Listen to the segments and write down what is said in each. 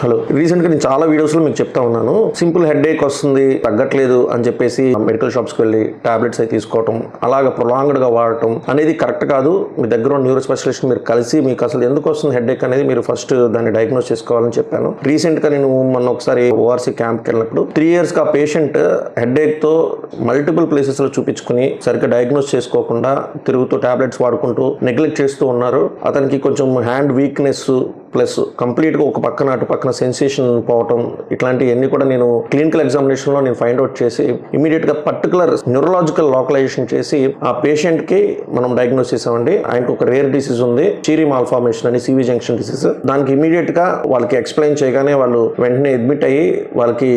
Hello. రీసెంట్గా నేను చాలా వీడియోస్లో మీకు చెప్తా ఉన్నాను. సింపుల్ హెడ్ ఏక్ వస్తుంది తగ్గట్లేదు అని చెప్పేసి మెడికల్ షాప్స్కి వెళ్ళి టాబ్లెట్స్ అవి తీసుకోవటం అలాగ ప్రొలాంగ్డ్గా వాడటం అనేది కరెక్ట్ కాదు. మీ దగ్గర ఉన్న న్యూరో స్పెషలిస్ట్ మీరు కలిసి మీకు అసలు ఎందుకు వస్తుంది హెడ్ ఏక్ అనేది మీరు ఫస్ట్ దాన్ని డయాగ్నోస్ చేసుకోవాలని చెప్పాను. రీసెంట్గా నేను మొన్న ఒకసారి ఓఆర్సీ క్యాంప్కి వెళ్ళినప్పుడు త్రీ ఇయర్స్గా పేషెంట్ హెడ్ ఏక్తో మల్టిపుల్ ప్లేసెస్లో చూపించుకుని సరిగ్గా డయాగ్నోస్ చేసుకోకుండా తిరుగుతూ టాబ్లెట్స్ వాడుకుంటూ నెగ్లెక్ట్ చేస్తూ ఉన్నారు. అతనికి కొంచెం హ్యాండ్ వీక్నెస్ ప్లస్ కంప్లీట్గా ఒక పక్కన అటు పక్కన సెన్సేషన్ పోవటం ఇట్లాంటివన్నీ కూడా నేను క్లినికల్ ఎగ్జామినేషన్లో నేను ఫైండ్ అవుట్ చేసి ఇమీడియట్గా పర్టికులర్ న్యూరలాజికల్ లోకలైజేషన్ చేసి ఆ పేషెంట్కి మనం డయాగ్నోస్ చేసామండి. ఆయనకు ఒక రేర్ డిసీజ్ ఉంది చీరీ మాల్ఫార్మేషన్ అని సివి జంక్షన్ డిసీజ్. దానికి ఇమీడియట్గా వాళ్ళకి ఎక్స్ప్లెయిన్ చేయగానే వాళ్ళు వెంటనే అడ్మిట్ అయ్యి వాళ్ళకి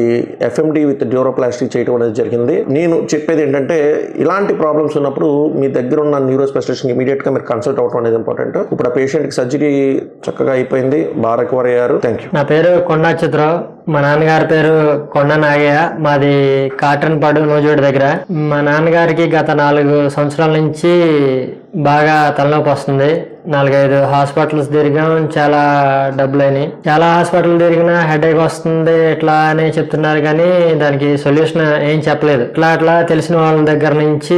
ఎఫ్ఎండి విత్ డ్యూరోప్లాస్టిక్ చేయడం అనేది జరిగింది. నేను చెప్పేది ఏంటంటే ఇలాంటి ప్రాబ్లమ్స్ ఉన్నప్పుడు మీ దగ్గర ఉన్న న్యూరో స్పెషలిస్ట్ ఇమీడియట్గా మీరు కన్సల్ట్ అవడం అనేది ఇంపార్టెంట్. ఇప్పుడు ఆ పేషెంట్కి సర్జరీ చక్కగా అయిపోయింది అయింది రికవర్ థ్యాంక్ యూ నా పేరు కొండా చిత్రరావు. మా నాన్నగారి పేరు కొండ నాగయ్య. మాది కాటన్ పడు నూజోడి దగ్గర. మా నాన్నగారికి గత నాలుగు సంవత్సరాల నుంచి బాగా తలనొప్పి వస్తుంది. నాలుగైదు హాస్పిటల్స్ తిరిగాం. చాలా డబ్బులు అయినాయి చాలా హాస్పిటల్ తిరిగినా హెడేక్ వస్తుంది ఇట్లా అని చెప్తున్నారు కానీ దానికి సొల్యూషన్ ఏం చెప్పలేదు. ఇట్లా అట్లా తెలిసిన వాళ్ళ దగ్గర నుంచి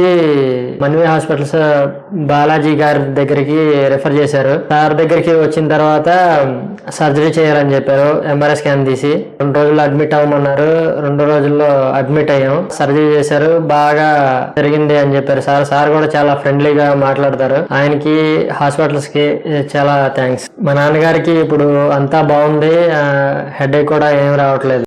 మన్వి హాస్పిటల్స్ బాలాజీ గారి దగ్గరికి రిఫర్ చేశారు. సార్ దగ్గరికి వచ్చిన తర్వాత సర్జరీ చేయాలని చెప్పారు. ఎంఆర్ఐ స్కాన్ తీసి రెండు రోజుల్లో అడ్మిట్ అవ్వమన్నారు. రెండు రోజుల్లో అడ్మిట్ అయ్యాం. సర్జరీ చేశారు. బాగా పెరిగింది అని చెప్పారు. సార్ సార్ కూడా చాలా ఫ్రెండ్లీగా మాట్లాడతారు. ఆయనకి హాస్పిటల్ కి చాలా థ్యాంక్స్ మా నాన్నగారికి ఇప్పుడు అంతా బాగుంది హెడ్ కూడా ఏం రావట్లేదు.